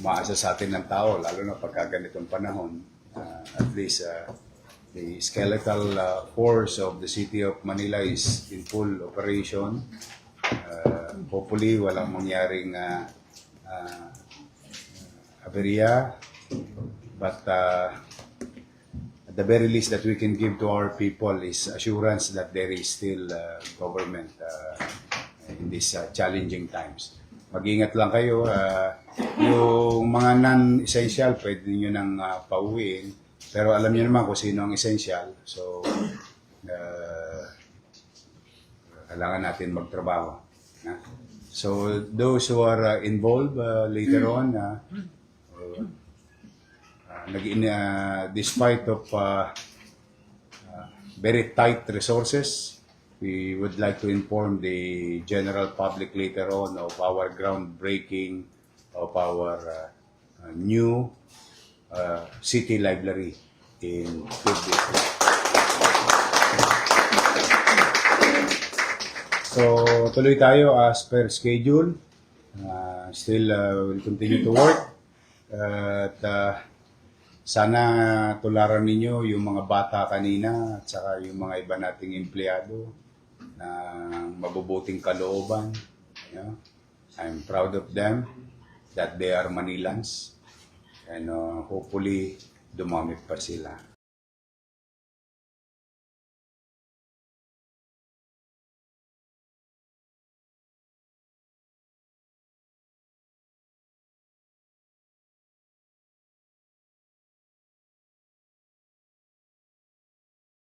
umaasa sa atin ng tao, lalo na pagka ganitong panahon. Uh, at least uh, the skeletal uh, force of the city of Manila is in full operation. Uh, hopefully, walang mangyaring uh, uh, aberya. But uh, at the very least that we can give to our people is assurance that there is still uh, government uh, in these uh, challenging times. Mag-ingat lang kayo. uh, yung mga non-essential, pwede nyo nang uh, pauwiin. Pero alam nyo naman kung sino ang essential. So, uh, kailangan natin magtrabaho. na? So, those who are uh, involved uh, later on, uh, uh, nag uh, despite of uh, uh, very tight resources, we would like to inform the general public later on of our groundbreaking of our uh, uh, new uh, city library in District. So, tuloy tayo as per schedule. Uh, still, uh, will continue to work. at uh, sana tularan ninyo yung mga bata kanina at saka yung mga iba nating empleyado na mabubuting kalooban. You? I'm proud of them that they are Manilans and uh, hopefully dumami pa sila.